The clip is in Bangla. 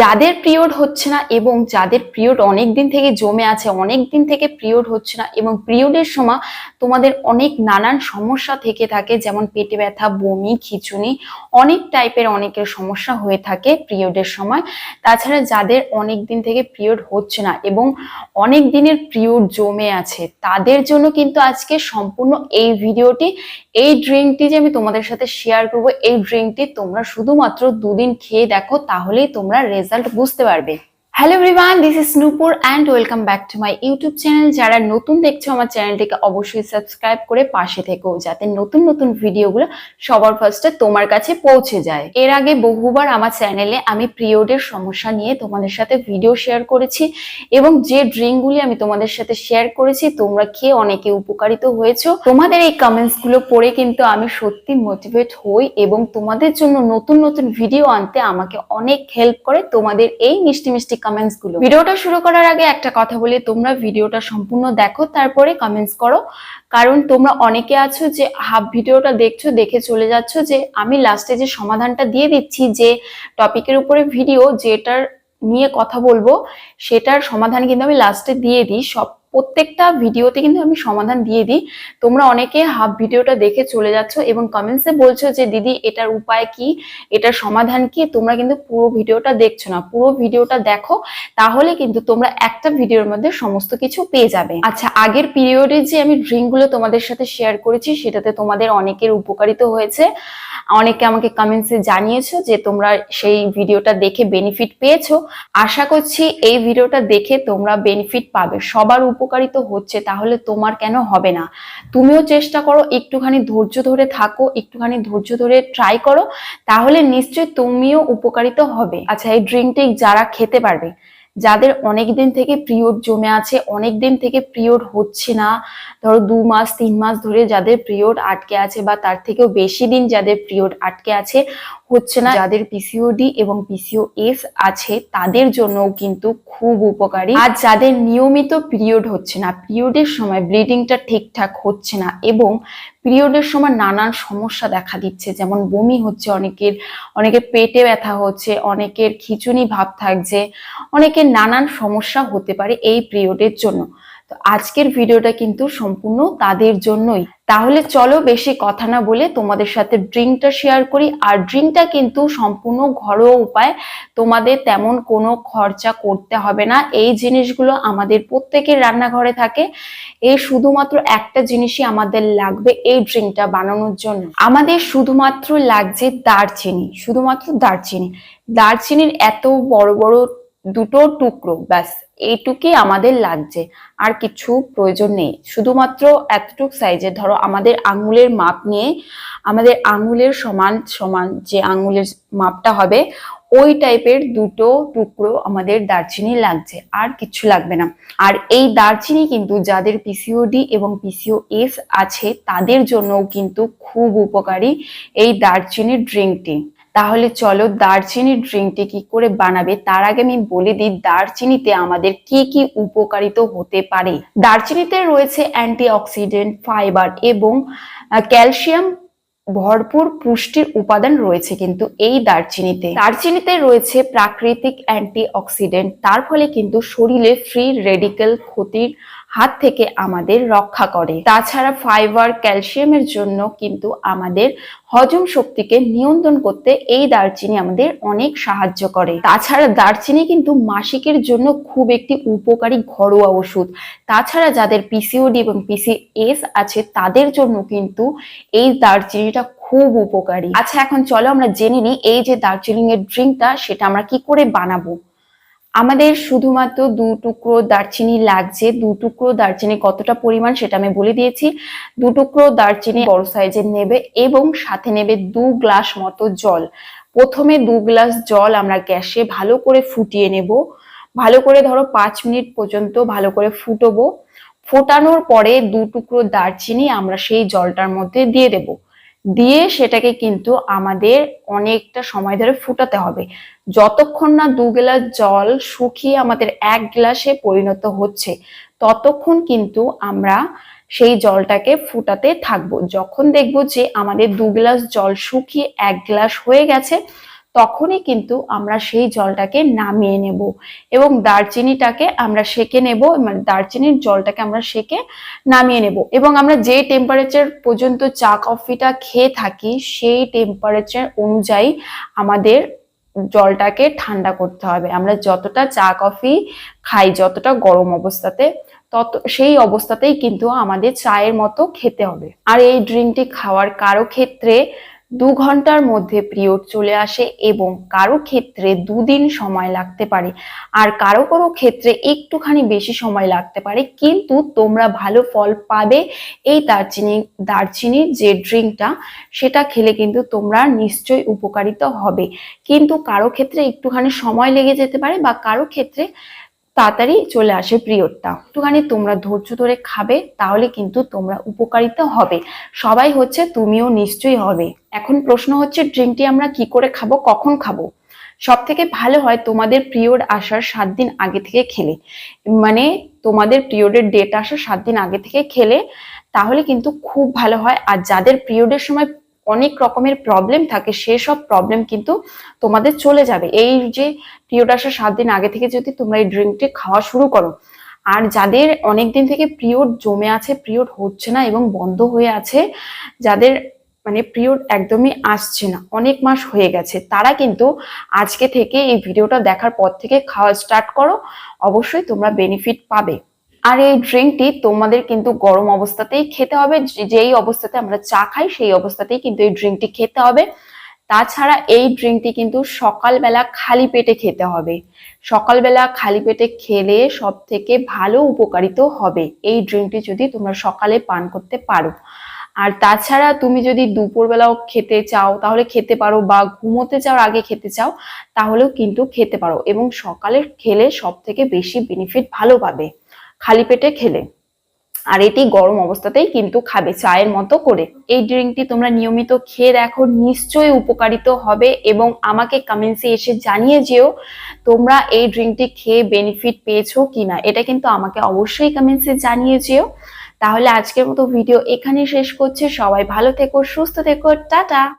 যাদের পিরিয়ড হচ্ছে না এবং যাদের পিরিয়ড অনেক দিন থেকে জমে আছে অনেক দিন থেকে পিরিয়ড হচ্ছে না এবং পিরিয়ডের সময় তোমাদের অনেক নানান সমস্যা থেকে থাকে, যেমন পেটে ব্যথা, বমি, খিচুনি, অনেক টাইপের অনেকের সমস্যা হয়ে থাকে পিরিয়ডের সময়। তাছাড়া যাদের অনেক দিন থেকে পিরিয়ড হচ্ছে না এবং অনেক দিনের পিরিয়ড জমে আছে, তাদের জন্য কিন্তু আজকে সম্পূর্ণ এই ভিডিওটি, এই ড্রিঙ্কটি যে আমি তোমাদের সাথে শেয়ার করব, এই ড্রিঙ্কটি তোমরা শুধুমাত্র দুদিন খেয়ে দেখো, তাহলেই তোমরা রেজাল্ট বুঝতে পারবে। Hello everyone this is Nupur and welcome back to my YouTube channel যারা নতুন দেখছ আমার চ্যানেলটিকে অবশ্যই সাবস্ক্রাইব করে পাশে থেকো, যাতে নতুন নতুন ভিডিওগুলো সবার ফার্স্টে তোমার কাছে পৌঁছে যায়। এর আগে বহুবার আমার চ্যানেলে আমি পিরিয়ডের সমস্যা নিয়ে তোমাদের সাথে ভিডিও শেয়ার করেছি এবং যে ড্রিঙ্কগুলি আমি তোমাদের সাথে শেয়ার করেছি, তোমরা খেয়ে অনেকে উপকারিত হয়েছো। তোমাদের এই কমেন্টসগুলো পড়ে কিন্তু আমি সত্যি মোটিভেট হই এবং তোমাদের জন্য নতুন নতুন ভিডিও আনতে আমাকে অনেক হেল্প করে। তোমাদের এই মিষ্টি মিষ্টি কমেন্টসগুলো। ভিডিওটা শুরু করার আগে একটা কথা বলি, তোমরা ভিডিওটা সম্পূর্ণ দেখো, তারপরে কমেন্টস করো। কারণ তোমরা অনেকে আছো যে হাফ ভিডিওটা দেখছ, দেখে চলে যাচ্ছ যে আমি লাস্টে যে সমাধানটা দিয়ে দিচ্ছি যে টপিকের উপরে ভিডিও যেটার নিয়ে কথা বলব, সেটার সমাধান কিন্তু আমি লাস্টে দিয়ে দিই। সব প্রত্যেকটা ভিডিওতে কিন্তু আমি সমাধান দিয়ে দিই। তোমরা অনেকে হাফ ভিডিওটা দেখে চলে যাচ্ছ এবং কমেন্টসে বলছো যে, দিদি, এটার উপায় কি? এটার সমাধান কি? তোমরা কিন্তু পুরো ভিডিওটা দেখছ না। পুরো ভিডিওটা দেখো, তাহলে কিন্তু তোমরা একটা ভিডিওর মধ্যে সমস্ত কিছু পেয়ে যাবে। আচ্ছা আগের পিরিয়ডে যে আমি ড্রিঙ্কগুলো তোমাদের সাথে শেয়ার করেছি, সেটাতে তোমাদের অনেকের উপকারিত হয়েছে। অনেকে আমাকে কমেন্টসে জানিয়েছো যে, তোমরা সেই ভিডিওটা দেখে বেনিফিট পেয়েছ। আশা করছি এই ভিডিওটা দেখে তোমরা বেনিফিট পাবে। সবার উপকারিত হচ্ছে, তাহলে তোমার কেন হবে না? তুমিও চেষ্টা করো, একটুখানি ধৈর্য ধরে থাকো, একটুখানি ধৈর্য ধরে ট্রাই করো, তাহলে নিশ্চয়ই তুমিও উপকারিত হবে। আচ্ছা এই ড্রিঙ্কটি যারা খেতে পারবে যাদের অনেক দিন থেকে পিরিয়ড জমে আছে অনেক দিন থেকে পিরিয়ড হচ্ছে না, ধরো দু মাস, তিন মাস ধরে যাদের পিরিয়ড আটকে আছে বা তার থেকেও বেশি দিন যাদের পিরিয়ড আটকে আছে, হচ্ছে না। যাদের পিসিওডি এবং পিসিওএস আছে, তাদের জন্য কিন্তু খুব উপকারী। আর যাদের নিয়মিত পিরিয়ড হচ্ছে না, পিরিয়ডের সময় ব্লিডিংটা ঠিকঠাক হচ্ছে না এবং পিরিয়ডের সময় নানান সমস্যা দেখা দিচ্ছে। যেমন বমি হচ্ছে, অনেকের অনেকের পেটে ব্যথা হচ্ছে, অনেকের খিচুনি ভাব থাকছে, অনেকের নানান সমস্যা হতে পারে এই পিরিয়ডের জন্য। তো আজকের ভিডিওটা কিন্তু সম্পূর্ণ তাদের জন্যই। তাহলে চলো বেশি কথা না বলে তোমাদের সাথে ড্রিঙ্কটা শেয়ার করি। আর ড্রিঙ্কটা কিন্তু সম্পূর্ণ ঘরোয়া উপায়। তোমাদের তেমন কোনো খরচা করতে হবে না। এই জিনিসগুলো আমাদের প্রত্যেকের রান্নাঘরে থাকে। এই শুধুমাত্র একটা জিনিসই আমাদের লাগবে এই ড্রিঙ্কটা বানানোর জন্য। আমাদের শুধুমাত্র লাগছে দারচিনি, শুধুমাত্র দারচিনি। দারচিনির এত বড় বড় দুটো টুকরো, ব্যাস। এইটুকুই আমাদের লাগছে। আর কিছু প্রয়োজন নেই। শুধুমাত্র এতটুক সাইজের ধরো আমাদের আঙুলের মাপ নিয়ে আমাদের আঙুলের সমান সমান যে আঙুলের মাপটা হবে, ওই টাইপের দুটো টুকরো আমাদের দারচিনি লাগছে। আর কিছু লাগবে না। আর এই দারচিনি কিন্তু যাদের পিসিওডি এবং পিসিওএস আছে, তাদের জন্যও কিন্তু খুব উপকারী এই দারচিনির ড্রিঙ্কটি তাহলে চলো দারচিনির ড্রিঙ্কটি কি করে বানাবে? তার আগে আমি বলে দিই, দারচিনিতে আমাদের কি কি উপকারিত হতে পারে? দারচিনিতে রয়েছে অ্যান্টিঅক্সিডেন্ট ফাইবার এবং ক্যালসিয়াম ভরপুর পুষ্টির উপাদান রয়েছে কিন্তু এই দারচিনিতে। দারচিনিতে রয়েছে প্রাকৃতিক অ্যান্টিঅক্সিডেন্ট তার ফলে কিন্তু শরীরে ফ্রি রেডিক্যাল ক্ষতির হাত থেকে আমাদের রক্ষা করে। তাছাড়া ফাইবার ক্যালসিয়ামের জন্য কিন্তু আমাদের হজম শক্তিকে নিয়ন্ত্রণ করতে এই দারচিনি আমাদের অনেক সাহায্য করে। তাছাড়া দারচিনি কিন্তু মাসিকের জন্য খুব একটি উপকারী ঘরোয়া ওষুধ। তাছাড়া যাদের পিসিওডি এবং পিসিএস আছে, তাদের জন্য কিন্তু এই দারচিনিটা খুব উপকারী। আচ্ছা এখন চলো আমরা জেনে নিই এই যে দার্জিলিং এর ড্রিঙ্কটা সেটা আমরা কি করে বানাবো? আমাদের শুধুমাত্র দু টুকরো দারচিনি লাগছে। দু টুকরো দারচিনি কতটা পরিমাণ সেটা আমি বলে দিয়েছি। দু টুকরো দারচিনি বড় সাইজের নেবে এবং সাথে নেবে দু গ্লাস মতো জল। প্রথমে দু গ্লাস জল আমরা গ্যাসে ভালো করে ফুটিয়ে নেব। ভালো করে ধরো পাঁচ মিনিট পর্যন্ত ভালো করে ফুটবো। ফোটানোর পরে দু টুকরো দারচিনি আমরা সেই জলটার মধ্যে দিয়ে দেবো। দিয়ে সেটাকে কিন্তু আমাদের অনেকটা সময় ধরে ফুটাতে হবে। যতক্ষণ না দু গ্লাস জল শুকিয়ে আমাদের এক গ্লাসে পরিণত হচ্ছে, ততক্ষণ কিন্তু আমরা সেই জলটাকে ফুটাতে থাকব। যখন দেখব যে আমাদের দু গ্লাস জল শুকিয়ে এক গ্লাস হয়ে গেছে তখনই কিন্তু আমরা সেই জলটাকে নামিয়ে নেব এবং দারচিনিটাকে আমরা সেকে নেব মানে দারচিনির জলটাকে আমরা সেকে নামিয়ে নেব এবং আমরা যে টেম্পারেচার পর্যন্ত চা কফিটা খেয়ে থাকি সেই টেম্পারেচার অনুযায়ী আমাদের জলটাকে ঠান্ডা করতে হবে। আমরা যতটা চা কফি খাই, যতটা গরম অবস্থাতে, তত, সেই অবস্থাতেই কিন্তু আমাদের চায়ের মতো খেতে হবে। আর এই ড্রিঙ্কটি খাওয়ার কারও ক্ষেত্রে দু ঘণ্টার মধ্যে পিরিয়ড চলে আসে এবং কারও ক্ষেত্রে দুদিন সময় লাগতে পারে আর কারও কারও ক্ষেত্রে একটুখানি বেশি সময় লাগতে পারে। কিন্তু তোমরা ভালো ফল পাবে এই দারচিনি দারচিনির যে ড্রিঙ্কটা, সেটা খেলে কিন্তু তোমরা নিশ্চয়ই উপকারিত হবে। কিন্তু কারও ক্ষেত্রে একটুখানি সময় লেগে যেতে পারে বা কারও ক্ষেত্রে তাড়াতাড়ি চলে আসে পিরিয়ডটা একটুখানি তোমরা ধৈর্য ধরে খাবে, তাহলে কিন্তু তোমরা উপকারিত হবে। সবাই হচ্ছে তুমিও নিশ্চয়ই হবে। এখন প্রশ্ন হচ্ছে, ড্রিঙ্কটি আমরা কি করে খাব, কখন খাব? সব থেকে ভালো হয় তোমাদের পিরিয়ড আসার সাত দিন আগে থেকে খেলে। মানে তোমাদের পিরিয়ডের ডেট আসার সাত দিন আগে থেকে খেলে, তাহলে কিন্তু খুব ভালো হয়। আর যাদের পিরিয়ডের সময় অনেক রকমের প্রবলেম থাকে, সেসব প্রবলেম কিন্তু তোমাদের চলে যাবে। এই যে পিরিয়ড আসার সাত দিন আগে থেকে যদি তোমরা এই ড্রিঙ্কটি খাওয়া শুরু করো, আর যাদের অনেক দিন থেকে পিরিয়ড জমে আছে পিরিয়ড হচ্ছে না এবং বন্ধ হয়ে আছে, যাদের মানে পিরিয়ড একদমই আসছে না, অনেক মাস হয়ে গেছে, তারা কিন্তু আজকে থেকে এই ভিডিওটা দেখার পর থেকে খাওয়া স্টার্ট করো, অবশ্যই তোমরা বেনিফিট পাবে। আর এই ড্রিঙ্কটি তোমাদের কিন্তু গরম অবস্থাতেই খেতে হবে যেই অবস্থাতে আমরা চা খাই সেই অবস্থাতেই কিন্তু এই ড্রিঙ্কটি খেতে হবে। তাছাড়া এই ড্রিঙ্কটি কিন্তু সকালবেলা খালি পেটে খেতে হবে। সকালবেলা খালি পেটে খেলে সব থেকে ভালো উপকারিত হবে এই ড্রিঙ্কটি যদি তোমরা সকালে পান করতে পারো। আর তাছাড়া তুমি যদি দুপুরবেলাও খেতে চাও, তাহলে খেতে পারো বা ঘুমোতে যাওয়ার আগে খেতে চাও, তাহলেও কিন্তু খেতে পারো এবং সকালে খেলে সব থেকে বেশি বেনিফিট ভালো পাবে। খালি পেটে খেলে। আর এটি গরম অবস্থাতেই কিন্তু খাবে চায়ের মতো করে। এই ড্রিঙ্কটি তোমরা নিয়মিত খেয়ে দেখো, নিশ্চয়ই উপকারিত হবে এবং আমাকে কমেন্টসে এসে জানিয়ে যেও তোমরা এই ড্রিঙ্কটি খেয়ে বেনিফিট পেয়েছ কিনা। এটা কিন্তু আমাকে অবশ্যই কমেন্টসে জানিয়ে যেও। তাহলে আজকের মতো ভিডিও এখানেই শেষ করছে। সবাই ভালো থেকো, সুস্থ থেকো। টাটা!